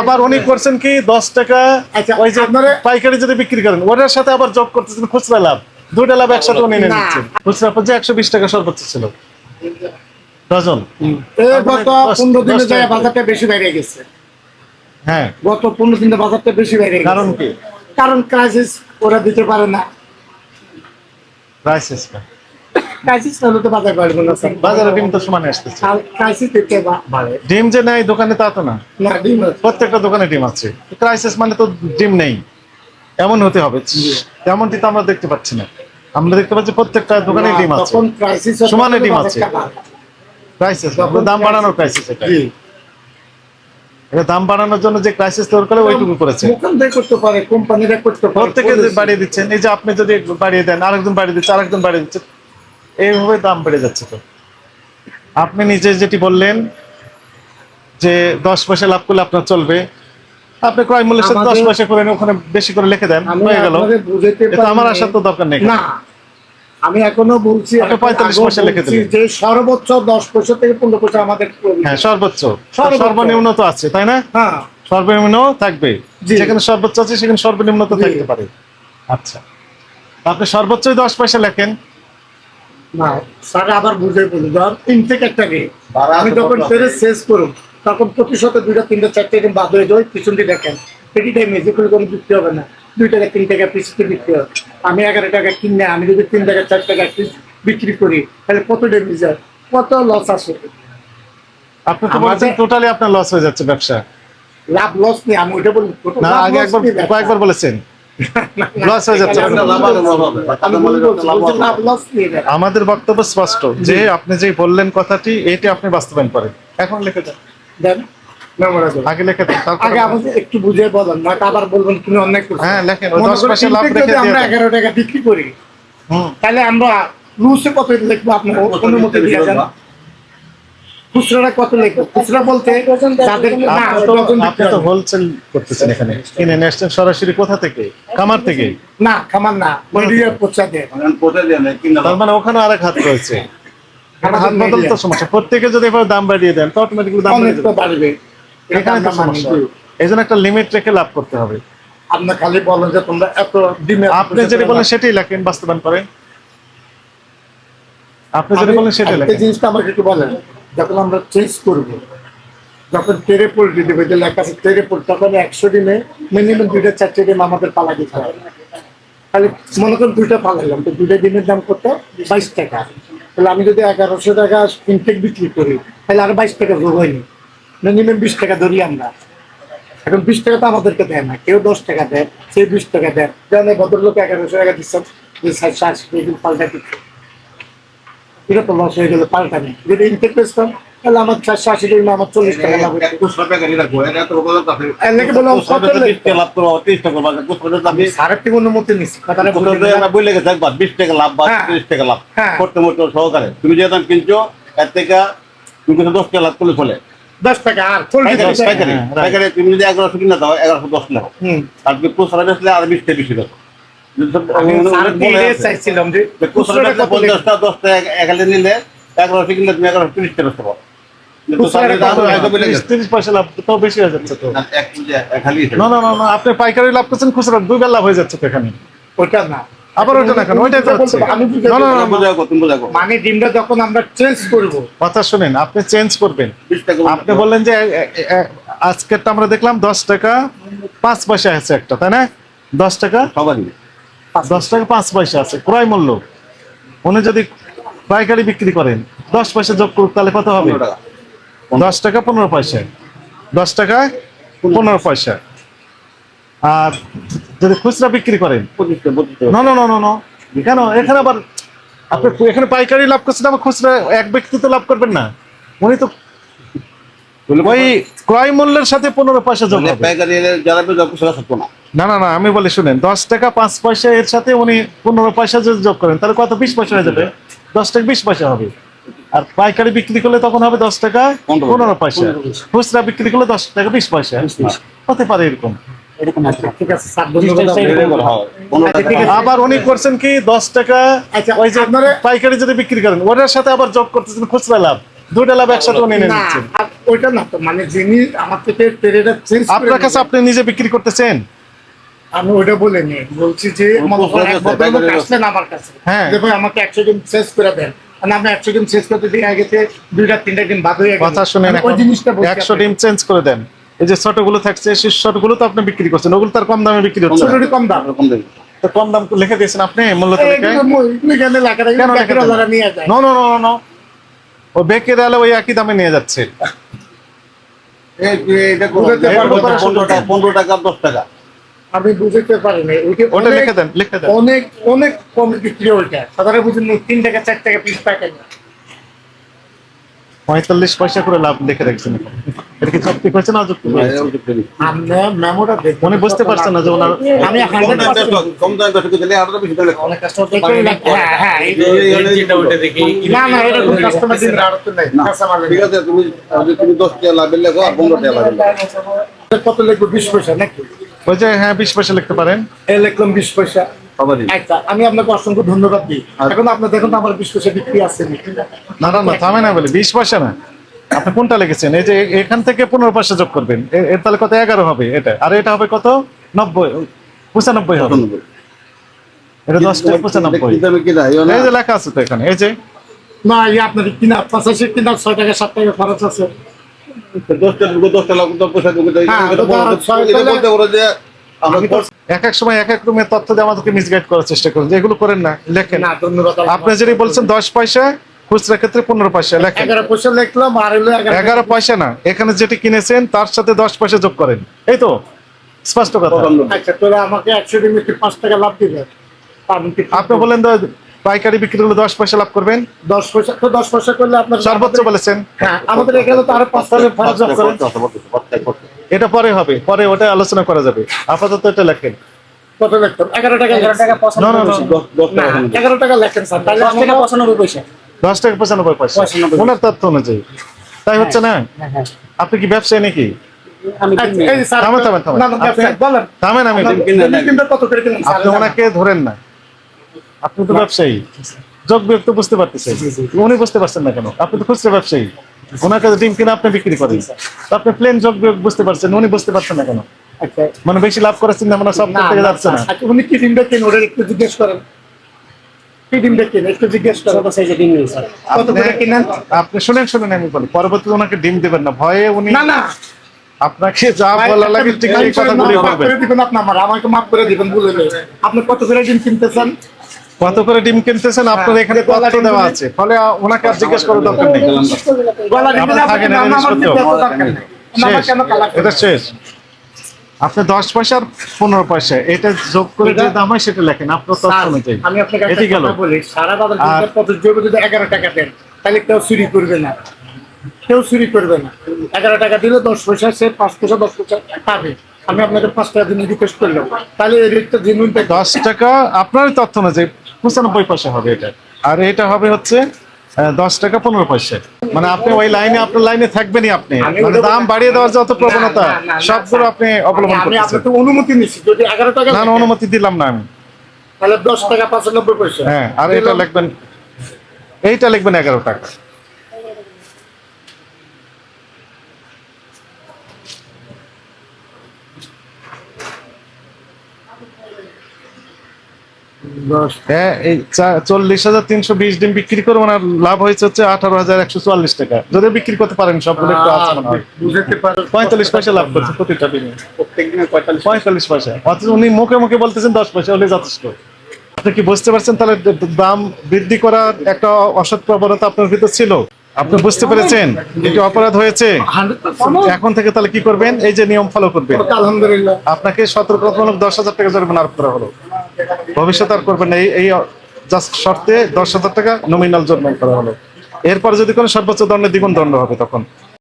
আবার উনি করছেন কি দশ টাকা আচ্ছা, ওই যে পাইকারি যদি বিক্রি করেন ওটার সাথে আবার যোগ করতেছেন খুচরা লাভ। দুটা লাভ একসাথে উনি নিয়ে নিচ্ছেন। খুচরা পর্যন্ত একশো বিশ টাকা সর্বোচ্চ ছিল। ডজন মানে গত পনেরো দিনে যায় বাজারটা বেশি বেড়ে গেছে। হ্যাঁ। গত পনেরো দিনে বাজারটা বেশি বেড়ে গেছে। কারণ কি? কারণ ক্রাইসিস ওরা দিতে পারে না। ক্রাইসিস ক্রাইসিস হলে তো বাজার বাড়বে না স্যার। বাজারে ডিম তো সমানে আসতেছে। ক্রাইসিস দিতে বাড়ে? ডিম যে নেই দোকানে তা তো না। না ডিম। প্রত্যেকটা দোকানে ডিম আছে। ক্রাইসিস মানে তো ডিম নেই। এমন হতে হবে। তেমনটি তো আমরা দেখতে পাচ্ছি না। আমরা দেখতে পাচ্ছি প্রত্যেকটা দোকানে ডিম আছে। তখন ক্রাইসিস সমানে ডিম আছে। ক্রাইসিস দাম বাড়ানোর ক্রাইসিস এটা এটা দাম বাড়ানোর জন্য যে ক্রাইসিস তৈরি করে ওইটুকু করেছে। দোকান করতে পারে কোম্পানিরা করতে পারে। প্রত্যেকে বাড়িয়ে দিচ্ছেন এই যে আপনি যদি বাড়িয়ে দেন আরেকজন বাড়িয়ে দিচ্ছে আরেকজন বাড়িয়ে দিচ্ছে এইভাবে দাম বেড়ে যাচ্ছে তো। আপনি নিজে যেটি বললেন যে দশ পয়সা লাভ করলে আপনার চলবে আপনি ক্রয় মূল্যের সাথে দশ পয়সা করে ওখানে বেশি করে লিখে দেন হয়ে গেল। আমার আসার তো দরকার নেই। না আমি এখনও বলছি 45 পয়সা লিখে দিলেন। যে সর্বোচ্চ দশ পয়সা থেকে পনেরো পয়সা আমাদের হ্যাঁ সর্বোচ্চ। সর্বনিম্ন তো আছে তাই না? হ্যাঁ। সর্বনিম্ন থাকবে। যেখানে সর্বোচ্চ আছে সেখানে সর্বনিম্ন তো থাকতে পারে। আচ্ছা। আপনি সর্বোচ্চই দশ পয়সা লেখেন না স্যার আবার বুঝে বলি ধর তিন থেকে একটা রেট আমি যখন পেরে শেষ করুন তখন প্রতিশত দুইটা তিনটা চারটে এরকম বাদ হয়ে যায় পিছন দিয়ে দেখেন পেটি টাইমে যেগুলো কোনো বিক্রি হবে না। দুই টাকা তিন টাকা পিছতে বিক্রি হবে আমি এগারো টাকা কিনে আমি যদি তিন টাকা চার টাকা পিস বিক্রি করি তাহলে কত ডেমি যায় কত লস আসে? আপনি তো বলছেন টোটালি আপনার লস হয়ে যাচ্ছে ব্যবসা। লাভ লস নেই আমি ওইটা বলি না আগে একবার কয়েকবার বলেছেন। লস হয়ে যাচ্ছে। আমাদের বক্তব্য স্পষ্ট। যে আপনি যে বললেন কথাটি এটি আপনি বাস্তবায়ন করেন। এখন লিখে দেন। আগে লিখে দেন আগে একটু বুঝে বলেন না আবার বলবেন তুমি অন্যায় হ্যাঁ লেখেন পয়সা লাভ রেখে দিয়ে আমরা দেন। এগারো টাকা বিক্রি করি তাহলে আমরা লুসে কত লিখব আপনার অনুমতি দিয়ে যান খুচরা কত লিখব খুচরা বলতে যাদের না আপনি তো। হোলসেল করতেছেন এখানে। কিনে নিয়ে আসছেন সরাসরি কোথা থেকে? কামার থেকে? না খামার না মিডিয়া পচা দেয়। তার মানে ওখানে আরেক হাত রয়েছে। এখানে হাত বদল তো সমস্যা। প্রত্যেকে যদি এভাবে দাম বাড়িয়ে দেন তো অটোমেটিক্যালি দাম বাড়বে। এখানে তো সমস্যা। এই জন্য একটা লিমিট রেখে লাভ করতে হবে। আপনার খালি বলেন যে তোমরা এত ডিমে আপনি যেটা বলেন সেটাই লেখেন বাস্তবায়ন করেন। আপনি যেটা বলেন সেটাই লেখেন। জিনিসটা আমাকে একটু বলেন। যখন আমরা চেঞ্জ করব, যখন তেরে পোল্ট্রি দেবে যে লেখা আছে তেরে পোল্ট তখন একশো দিনে মিনিমাম দুইটা চারটে ডিম আমাদের পালা দিতে হবে। তাহলে মনে করেন দুইটা পালাইলাম, তো দুইটা ডিমের দাম কত? বাইশ টাকা। তাহলে আমি যদি এগারোশো টাকা ইনটেক বিক্রি করি, তাহলে আর বাইশ টাকা যোগ হয়নি। মিনিমাম বিশ টাকা ধরি আমরা। এখন বিশ টাকা তো আমাদেরকে দেয় না, কেউ দশ টাকা দেয় সে বিশ টাকা দেয়। যেমন ভদ্রলোক এগারোশো টাকা দিচ্ছেন, যে পাল্টা দিচ্ছে এটা তো লস হয়ে গেল পাল্টা নেই যদি ইনটেক পেয়েছিলাম তাহলে আমার চারশো আশি টাকা আমার চল্লিশ টাকা লাভ থেকে অনুমতি নিচ্ছি বলে দিলাম। বিশ টাকা লাভ বা হ্যাঁ। তিরিশ টাকা লাভ। হ্যাঁ। করতে মোটে সহকারে। তুমি যে দাম কিনছো এর থেকে তুমি কিন্তু দশ টাকা লাভ করলে চলে। দশ টাকা আর হ্যাঁ, তুমি যদি এগারোশো কিনে দাও এগারোশো দশ লাখ আর তুমি খুচরা বেচলে আর বিশ টাকা বেশি দাও চাইছিলাম যে? পঞ্চাশটা দশটা একালে নিলে এগারোশো কিনলে তুমি এগারোশো তিরিশ টাকা হয়ে আপনি পাইকারি লাভ করছেন খুচরা দুই বেলা লাভ হয়ে যাচ্ছে তো এখানে। ওটা না। আবার ওইটা না ওইটাই তো হচ্ছে আমি বুঝে না না না, না, না। বুঝে রাখো, তুমি বুঝে রাখো। মানে ডিমটা যখন আমরা চেঞ্জ করব। কথা শুনেন আপনি চেঞ্জ করবেন। আপনি বললেন যে আজকেরটা আমরা দেখলাম দশ টাকা পাঁচ পয়সা আছে একটা তাই না? দশ টাকা? সবারই। দশ টাকা পাঁচ পয়সা আছে ক্রয় মূল্য। উনি যদি পাইকারি বিক্রি করেন দশ পয়সা যোগ করুক তাহলে কত হবে? দশ টাকা পনেরো পয়সা। দশ টাকা পনেরো পয়সা। আর যদি খুচরা বিক্রি করেন পঁচিশ টাকা পঁচিশ টাকা না না না না না কেন? এখানে আবার আপনি এখানে পাইকারি লাভ করছেন আবার খুচরা এক ব্যক্তি তো লাভ করবেন না। উনি তো ওই ক্রয় মূল্যের সাথে পনেরো পয়সা যোগ পাইকারি যারা না। না না না আমি বলি শুনেন দশ টাকা পাঁচ পয়সা এর সাথে উনি পনেরো পয়সা যদি যোগ করেন তাহলে কত বিশ পয়সা হয়ে যাবে? দশ টাকা বিশ পয়সা হবে। আর পাইকারি বিক্রি করলে তখন হবে দশ টাকা পনেরো। পয়সা। খুচরা বিক্রি করলে দশ টাকা বিশ পয়সা। হতে পারে এরকম। আচ্ছা আচ্ছা। আবার উনি করছেন কি দশ টাকা আচ্ছা, ওই যে আপনারা- পাইকারি যদি বিক্রি করেন ওটার সাথে আবার যোগ করতেছেন খুচরা লাভ। দুটা লাভ একসাথে উনি নিয়ে নিচ্ছেন ওইটা না তো মানে যিনি আমার থেকে আপনার কাছে আপনি নিজে বিক্রি করতেছেন? আমি ওইটা বলে নি বলছি যে আসলেন আমার কাছে। হ্যাঁ। যে ভাই আমাকে একশো দিন শেষ করে দেন। আমি একশো শেষ করতে দিয়ে গেছে দুইটা তিনটা দিন বাদ হয়ে কথা ওই জিনিসটা একশো চেঞ্জ করে দেন। এই যে ছোটগুলো থাকছে সেই গুলো তো আপনি বিক্রি করছেন। ওগুলো তার কম দামে বিক্রি হচ্ছে কম দাম। তো কম দাম লিখে দিয়েছেন আপনি মূল্য তালিকায় নো নো নো নো ও বেকের আলে ওই একই দামে নিয়ে যাচ্ছে। পনেরো টাকা দশ টাকা। আমি বুঝতে পারিনি। ওইটা ওটা অনেক- লিখে দেন লিখে দেন। অনেক অনেক কম বিক্রি ওইটা সাধারণ বুঝুন তিন টাকা চার টাকা পিস প্যাকেট পঁয়তাল্লিশ পয়সা করে লাভ লিখে রাখছেন। এটা কি যুক্তি হয়েছে না অযুক্তি না, হয়েছে? এরকম কিছু নেই। আমরা মেমোটা দেখি উনি বুঝতে পারছেন না যে ওনার আমি কম দামে দশ টাকা, দশ দিলে আরও বেশি দিলে অনেক কাস্টমার হ্যাঁ হ্যাঁ যেটা ওইটা দেখি না না এরকম কাস্টমার দিন আর তো নাই। না, কাঁচা মাল ঠিক আছে তুমি তুমি দশ টাকা লাভের লেখো আর পনেরো টাকা লাভের কত লিখব বিশ পয়সা নাকি? যে হ্যাঁ বিশ পয়সা লিখতে পারেন। লিখলাম বিশ পয়সা। আচ্ছা আমি আপনাকে অসংখ্য ধন্যবাদ দিই। এখন আপনার দেখুন আমার বিশ পয়সা বিক্রি আছে না না না থামে না বলে বিশ পয়সা না। আপনি কোনটা লিখেছেন? এই যে এখান থেকে পনেরো পয়সা যোগ করবেন। এর তাহলে কত? এগারো হবে এটা। আর এটা হবে কত? নব্বই। পঁচানব্বই হবে। এটা দশ টাকা পঁচানব্বই। এই যে লেখা আছে তো এখানে এই যে। না আপনার কিনা পঁচাশি কিনা ছয় টাকা সাত টাকা খরচ আছে। দশ পয়সা ঢুকে দেয়। হ্যাঁ, এটা ওটা বলতে- ছয় এটা টাকা- বলতে পারো যে আমরা আমি তো এক এক সময় এক এক রকমের তথ্য দিয়ে আমাদেরকে মিসগাইড করার চেষ্টা করেন। এগুলো করেন না লেখেন। আপনি যদি বলছেন দশ পয়সা খুচরা ক্ষেত্রে পনেরো পয়সা লেখেন। এগারো পয়সা লিখলাম আর হলো এগারো পয়সা। না এখানে যেটি কিনেছেন তার সাথে দশ পয়সা যোগ করেন। এই তো স্পষ্ট কথা। আচ্ছা তোরা আমাকে একশো টাকা লাভ দিবে আপনি বলেন তো পাইকারি বিক্রি করলে দশ পয়সা লাভ করবেন। দশ পয়সা তো দশ পয়সা করলে আপনার সর্বোচ্চ বলেছেন। হ্যাঁ আমাদের এখানে তো আরও পাঁচ খরচ। এটা পরে হবে পরে ওটা আলোচনা করা যাবে। আপাতত এটা লেখেন। কত এগারো টাকা এগারো টাকা দশ- টাকা এগারো টাকা লেখেন স্যার দশ টাকা পঁচানব্বই পয়সা। দশ টাকা পঁচানব্বই পয়সা। ওনার তথ্য অনুযায়ী। তাই হচ্ছে না? হ্যাঁ হ্যাঁ আপনি কি ব্যবসায়ী নাকি? আমি আচ্ছা, এই যে স্যার, থামেন, আমি? আপনি ওনাকে ধরেন না। আপনি তো ব্যবসায়ী। যোগ বিয়োগ তো বুঝতে পারতেছেন। উনি বুঝতে পারছেন না কেন? আপনি তো খুচরা ব্যবসায়ী। ওনার কাছে ডিম কিনে আপনি বিক্রি করেন। আপনি প্লেন যোগ বিয়োগ বুঝতে পারছেন উনি বুঝতে পারছেন না কেন? আচ্ছা, মানে বেশি লাভ করার চিন্তা ভাবনা সব থেকে যাচ্ছে না। আচ্ছা, উনি কি ডিমটা কিনে? ওটা একটু জিজ্ঞেস করেন। আপনি শুনেন শুনেন আমি বলি। ওনাকে ডিম দেবেন না। ভয়ে উনি না না। আপনাকে যা বলা লাগে ঠিক সেই কথাগুলি বলবেন। আপনি আমাকে মাফ করে দিবেন বলে আপনি কত করে ডিম কিনতেছেন? কত করে ডিম কিনতেছেন? আপনার এখানে তথ্য দেওয়া আছে। ফলে ওনাকে আর জিজ্ঞেস করার দরকার নেই। এটা শেষ। কেন কালা এটা শেষ। আপনি দশ পয়সা আর পনেরো পয়সা এটা যোগ করে যে দাম হয় সেটা লেখেন আপনার তথ্য অনুযায়ী। আমি আপনাকে এটি গেল। বলি সারা বাজার জৈব যদি এগারো টাকা দেন তাহলে কেউ চুরি করবে না। কেউ চুরি করবে না। এগারো টাকা দিলে দশ পয়সা সে পাঁচ পয়সা দশ পয়সা পাবে। আমি আপনাকে পাঁচ টাকা দিন রিকোয়েস্ট করলাম। তাহলে এই রেটটা জেনুইন দশ টাকা আপনার তথ্য অনুযায়ী। পঁচানব্বই পয়সা হবে এটা। আর এটা হবে হচ্ছে দশ টাকা পনেরো পয়সা। মানে আপনি ওই লাইনে আপনার লাইনে থাকবেনই আপনি। মানে দাম বাড়িয়ে দেওয়ার যত প্রবণতা সবগুলো আপনি অবলম্বন করছেন অনুমতি নিচ্ছি যদি এগারো টাকা না অনুমতি দিলাম না আমি। তাহলে দশ টাকা পঁচানব্বই পয়সা। হ্যাঁ আর এটা। লিখবেন এইটা লিখবেন এগারো টাকা। হ্যাঁ এই চল্লিশ হাজার তিনশো বিশ ডিম বিক্রি করে ওনার লাভ হয়েছে হচ্ছে আঠারো হাজার একশো চুয়াল্লিশ টাকা। যদি বিক্রি করতে পারেন সবগুলো একটু আছে মনে হয়। পঁয়তাল্লিশ পয়সা লাভ করছে প্রতিটা ডিমে পঁয়তাল্লিশ পয়সা। অথচ উনি মুখে মুখে বলতেছেন দশ পয়সা হলে যথেষ্ট। আপনি কি বুঝতে পারছেন তাহলে দাম বৃদ্ধি করার একটা অসৎ প্রবণতা আপনার ভিতর ছিল? আপনি বুঝতে পেরেছেন? এটি অপরাধ হয়েছে? এখন থেকে তাহলে কি করবেন? এই যে নিয়ম ফলো করবেন। আলহামদুলিল্লাহ। আপনাকে সতর্কতামূলক দশ হাজার টাকা জরিমানা আরোপ করা হলো। ভবিষ্যতে আর করবেন না। এই জাস্ট শর্তে দশ হাজার টাকা নমিনাল জন্ম করা হলো। এরপর যদি কোনো সর্বোচ্চ দণ্ডে দ্বিগুণ দণ্ড হবে তখন।